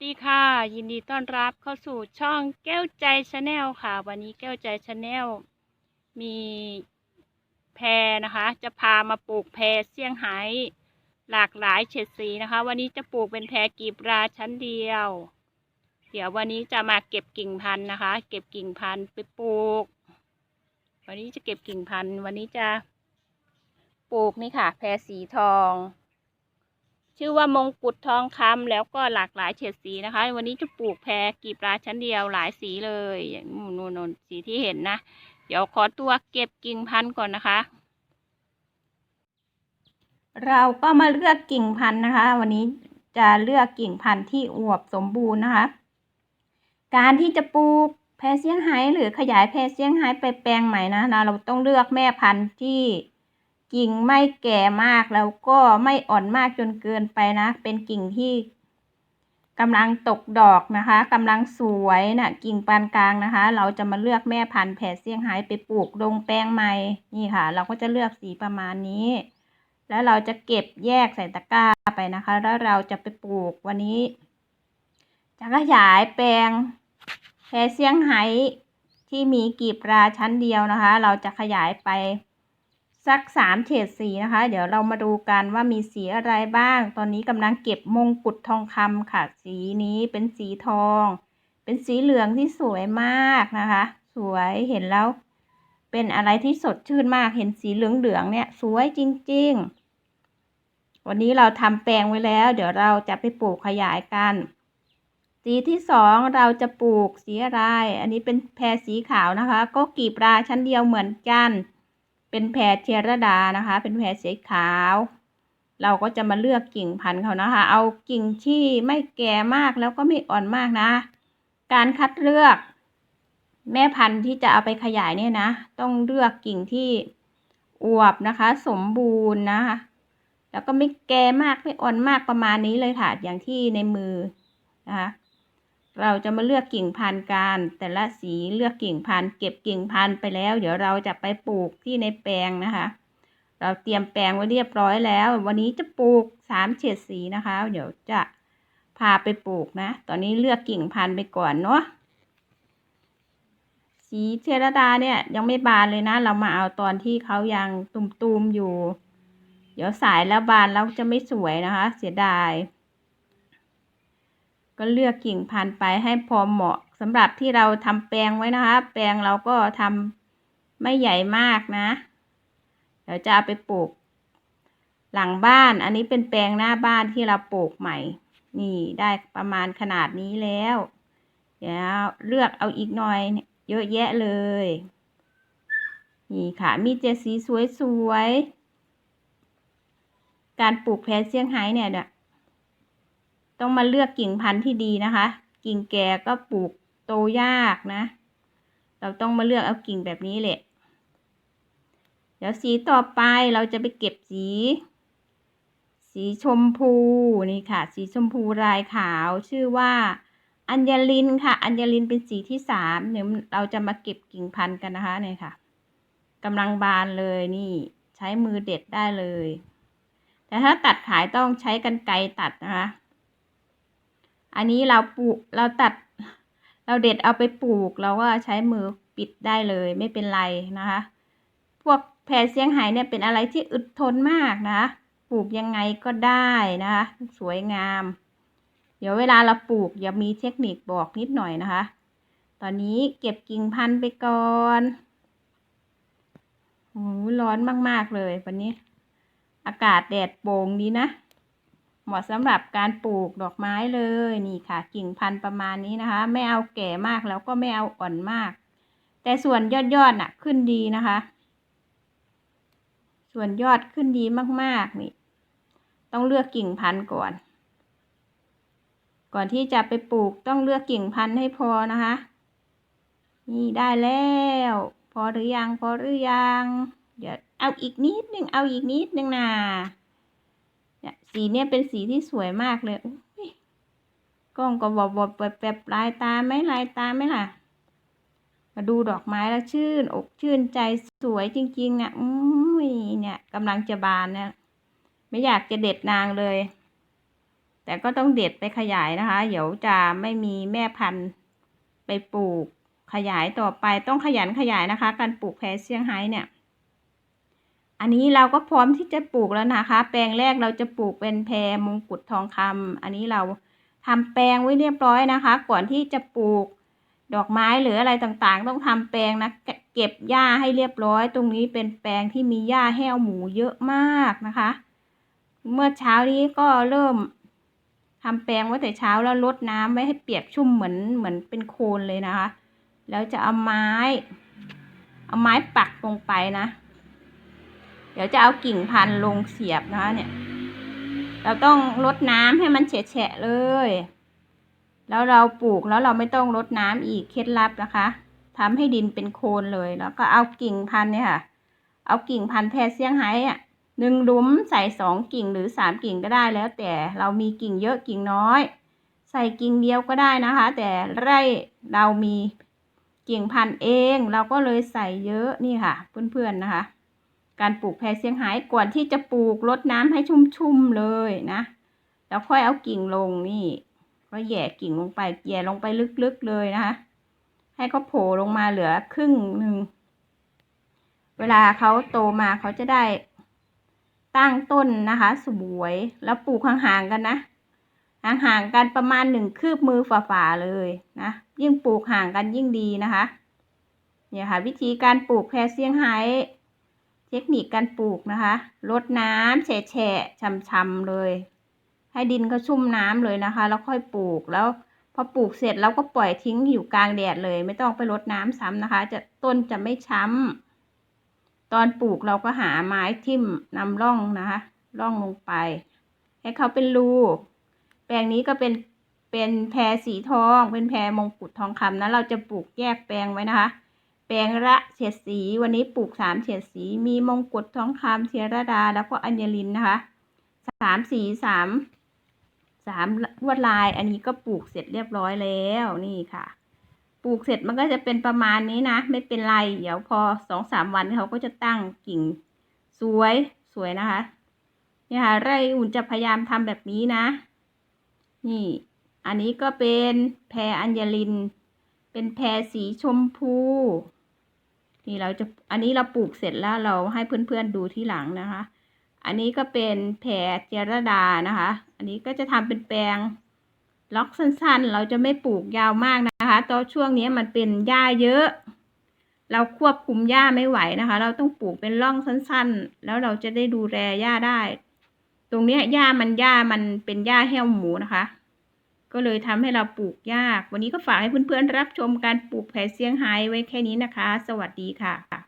สดีค่ะ ยินดีต้อนรับเข้าสู่ช่องแก้วใจชาแนลค่ะ วันนี้แก้วใจชาแนลมีแพรนะคะ จะพามาปลูกแพรเซี่ยงไฮ้หลากหลายเฉดสีนะคะ วันนี้จะปลูกเป็นแพรกีบราชั้นเดียว เดี๋ยววันนี้จะมาเก็บกิ่งพันธุ์นะคะ เก็บกิ่งพันธุ์ไปปลูก วันนี้จะเก็บกิ่งพันธุ์วันนี้จะปลูกนี่ค่ะ แพรสีทอง ชื่อว่ามงกุฎทองคำแล้วก็หลากหลายเฉดสีนะคะ วันนี้จะปลูกแพรกีบราชั้นเดียวหลายสีเลยอย่างนู่นนู่นสีที่เห็นนะ เดี๋ยวขอตัวเก็บกิ่งพันธุ์ก่อนนะคะ เราก็มาเลือกกิ่งพันธุ์นะคะ วันนี้จะเลือกกิ่งพันธุ์ที่อวบสมบูรณ์นะคะ การที่จะปลูกแพรเซี่ยงไฮ้หรือขยายแพรเซี่ยงไฮ้ไปแปลงใหม่นะนะเราต้องเลือกแม่พันธุ์ที่ กิ่งไม่แก่มากแล้วก็ไม่อ่อนมากจนเกินไปนะ เป็นกิ่งที่กำลังตกดอกนะคะกำลังสวยนะกิ่งปานกลางนะคะ เราจะมาเลือกแม่พันธุ์แพรเซี่ยงไฮ้ไปปลูกลงแปลงใหม่นี่ค่ะ เราก็จะเลือกสีประมาณนี้ แล้วเราจะเก็บแยกใส่ตะกร้าไปนะคะ แล้วเราจะไปปลูกวันนี้ จะขยายแปลงแพรเซี่ยงไฮ้ที่มีกีบราชั้นเดียวนะคะ เราจะขยายไป สักสามเฉดสีนะคะ เดี๋ยวเรามาดูกันว่ามีสีอะไรบ้าง ตอนนี้กำลังเก็บมงกุฎทองคำค่ะ สีนี้เป็นสีทอง เป็นสีเหลืองที่สวยมากนะคะ สวยเห็นแล้ว เป็นอะไรที่สดชื่นมากเห็นสีเหลืองๆเนี่ย สวยจริง ๆ วันนี้เราทำแปลงไว้แล้ว เดี๋ยวเราจะไปปลูกขยายกัน สีที่สองเราจะปลูกสีอะไร อันนี้เป็นแพรสีขาวนะคะ ก็กีบราชั้นเดียวเหมือนกัน เป็นแพรเทียรดานะคะ เป็นแพรสีขาว เราก็จะมาเลือกกิ่งพันธุ์เขานะคะ เอากิ่งที่ไม่แก่มากแล้วก็ไม่อ่อนมากนะ การคัดเลือก แม่พันธุ์ที่จะเอาไปขยายเนี่ยนะ ต้องเลือกกิ่งที่อวบนะคะ สมบูรณ์นะคะ แล้วก็ไม่แก่มากไม่อ่อนมากประมาณนี้เลยค่ะ อย่างที่ในมือนะคะ เราจะมาเลือกกิ่งพันธุ์กัน แต่ละสีเลือกกิ่งพันธุ์เก็บกิ่งพันธุ์ไปแล้ว เดี๋ยวเราจะไปปลูกที่ในแปลงนะคะ เราเตรียมแปลงไว้เรียบร้อยแล้ว วันนี้จะปลูกสามเฉดสีนะคะ เดี๋ยวจะพาไปปลูกนะ ตอนนี้เลือกกิ่งพันธุ์ไปก่อนเนาะสีเทรดาเนี่ยยังไม่บานเลยนะ เรามาเอาตอนที่เขายังตุ่มๆอยู่ เดี๋ยวสายแล้วบานแล้วจะไม่สวยนะคะ เสียดาย ก็เลือกกิ่งพันธุ์ไปให้พอเหมาะสำหรับที่เราทำแปลงไว้นะคะ แปลงเราก็ทำไม่ใหญ่มากนะ เดี๋ยวจะเอาไปปลูก หลังบ้าน อันนี้เป็นแปลงหน้าบ้านที่เราปลูกใหม่ นี่ได้ประมาณขนาดนี้แล้ว เดี๋ยวเลือกเอาอีกหน่อยเยอะแยะเลย นี่ค่ะ มีเจสีสวยๆ การปลูกแพรเซี่ยงไฮ้เนี่ยเนี่ย ต้องมาเลือกกิ่งพันธุ์ที่ดีนะคะ กิ่งแก่ก็ปลูกโตยากนะ เราต้องมาเลือกเอากิ่งแบบนี้แหละ เดี๋ยวสีต่อไปเราจะไปเก็บสี สีชมพูนี่ค่ะ สีชมพูลายขาวชื่อว่าอัญญลินค่ะ อัญญลินเป็นสีที่สามเดี๋ยวเราจะมาเก็บกิ่งพันธุ์กันนะคะเนี่ยค่ะกำลังบานเลยนี่ใช้มือเด็ดได้เลย แต่ถ้าตัดขายต้องใช้กันไกรตัดนะคะ อันนี้เราปลูกเราตัด เราเด็ดเอาไปปลูก เราก็ใช้มือปิดได้เลยไม่เป็นไรนะคะ พวกแพรเซียงไฮ้เนี่ยเป็นอะไรที่อึดทนมากนะปลูกยังไงก็ได้นะคะ สวยงาม เดี๋ยวเวลาเราปลูกอย่ามีเทคนิคบอกนิดหน่อยนะคะ ตอนนี้เก็บกิ่งพันธุ์ไปก่อนโอ้ร้อนมาก ๆ เลยวันนี้ อากาศแดดโป่งดีนะ เหมาะสำหรับการปลูกดอกไม้เลยนี่ค่ะ กิ่งพันธุ์ประมาณนี้นะคะ ไม่เอาแก่มากแล้วก็ไม่เอาอ่อนมาก แต่ส่วนยอดยอดน่ะขึ้นดีนะคะ ส่วนยอดขึ้นดีมากๆนี่ต้องเลือกกิ่งพันธุ์ก่อน ก่อนที่จะไปปลูกต้องเลือกกิ่งพันธุ์ให้พอนะคะ นี่ได้แล้ว พอหรือยังพอหรือยัง เดี๋ยวเอาอีกนิดนึงเอาอีกนิดนึงนะ เนี่ยสีเนี่ยเป็นสีที่สวยมากเลยกล้องก็บอกบอกแบบแบบลายตาไหมลายตาไหมล่ะ มาดูดอกไม้แล้วชื่น อกชื่นใจสวยจริงๆเนี่ยอุ้ยเนี่ยกำลังจะบานเนี่ยไม่อยากจะเด็ดนางเลยแแต่ก็ต้องเด็ดไปขยายนะคะ เดี๋ยวจะไม่มีแม่พันธุ์ไปปลูกขยายต่อไปต้องขยันขยายนะคะ การปลูกแพรเซี่ยงไฮ้เนี่ย อันนี้เราก็พร้อมที่จะปลูกแล้วนะคะ แปลงแรกเราจะปลูกเป็นแพรมงกุฎทองคำอันนี้เราทำแปลงไว้เรียบร้อยนะคะ ก่อนที่จะปลูกดอกไม้หรืออะไรต่างๆ ต้องทำแปลงนะเก็บหญ้าให้เรียบร้อย ตรงนี้เป็นแปลงที่มีหญ้าแห้วหมูเยอะมากนะคะ เมื่อเช้านี้ก็เริ่มทำแปลงไว้แต่เช้าแล้วลดน้ำไม่ให้เปียกชุ่มเหมือนเหมือนเป็นโคลนเลยนะคะ แล้วจะเอาไม้ เอาไม้ปักลงไปนะ ดี๋ยวจะเอากิ่งพันธุ์ลงเสียบนะคะเนี่ย เราต้องรดน้ำให้มันแฉะเลย แล้วเราปลูกแล้วเราไม่ต้องรดน้ำอีกเคล็ดลับนะคะทำให้ดินเป็นโคลนเลย แล้วก็เอากิ่งพันธุ์เนี่ยค่ะ เอากิ่งพันธุ์แพรเซี่ยงไฮ้อะหนึ่งหลุมใส่สองกิ่งหรือสามกิ่งก็ได้แล้วแต่เรามีกิ่งเยอะกิ่งน้อย ใส่กิ่งเดียวก็ได้นะคะ แต่ไร่เรามีกิ่งพันธุ์เอง เราก็เลยใส่เยอะนี่ค่ะ เพื่อนๆนะคะ การปลูกแพรเซี่ยงไฮ้ก่อนที่จะปลูกรดน้ำให้ชุ่มๆเลยนะ แล้วค่อยเอากิ่งลงนี่ก็แหย่กิ่งลงไปแหย่ลงไปลึกๆเลยนะคะ ให้เขาโผล่ลงมาเหลือครึ่งหนึ่ง เวลาเขาโตมาเขาจะได้ตั้งต้นนะคะ สวยแล้วปลูกห่างๆกันนะห่างๆกันประมาณหนึ่งคืบมือฝ่าๆเลยนะยิ่งปลูกห่างกันยิ่งดีนะคะ เนี่ยค่ะ วิธีการปลูกแพรเซี่ยงไฮ้ เทคนิคการปลูกนะคะรดน้ำแฉะๆช่ำๆเลย ให้ดินเขาชุ่มน้ำเลยนะคะ แล้วค่อยปลูกแล้วพอปลูกเสร็จเราก็ปล่อยทิ้งอยู่กลางแดดเลย ไม่ต้องไปรดน้ำซ้ำนะคะ จะต้นจะไม่ช้ำตอนปลูกเราก็หาไม้ทิ่มนำร่องนะคะร่องลงไป ให้เขาเป็นรูแปลงนี้ก็เป็นเป็นแพรสีทอง เป็นแพรมงกุฎทองคำนะเราจะปลูกแยกแปลงไว้นะคะ แปลงละเฉดสี วันนี้ปลูกสามเฉดสี มีมงกุฎทองคำเทียรดา แล้วก็อัญลินนะคะสามสีสามสามลวดลาย อันนี้ก็ปลูกเสร็จเรียบร้อยแล้วนี่ค่ะ ปลูกเสร็จมันก็จะเป็นประมาณนี้นะ ไม่เป็นไร เดี๋ยวพอสองสามวันเขาก็จะตั้งกิ่งสวยสวยนะคะเนี่ยค่ะไร่อุ่นจะพยายามทำแบบนี้นะ นี่ อันนี้ก็เป็นแพรอัญลิน เป็นแพรสีชมพู นี่เราจะอันนี้เราปลูกเสร็จแล้วเราให้เพื่อนๆดูที่หลังนะคะ อันนี้ก็เป็นแพรเจรดานะคะ อันนี้ก็จะทำเป็นแปลงล็อกสั้นๆ เราจะไม่ปลูกยาวมากนะคะตอนช่วงนี้มันเป็นหญ้าเยอะ เราควบคุมหญ้าไม่ไหวนะคะ เราต้องปลูกเป็นร่องสั้นๆ แล้วเราจะได้ดูแลหญ้าได้ ตรงนี้หญ้ามันหญ้ามันเป็นหญ้าแห้วหมูนะคะ ก็เลยทำให้เราปลูกยาก วันนี้ก็ฝากให้เพื่อนๆรับชมการปลูกแพรเซียงไฮ้ไว้แค่นี้นะคะ สวัสดีค่ะ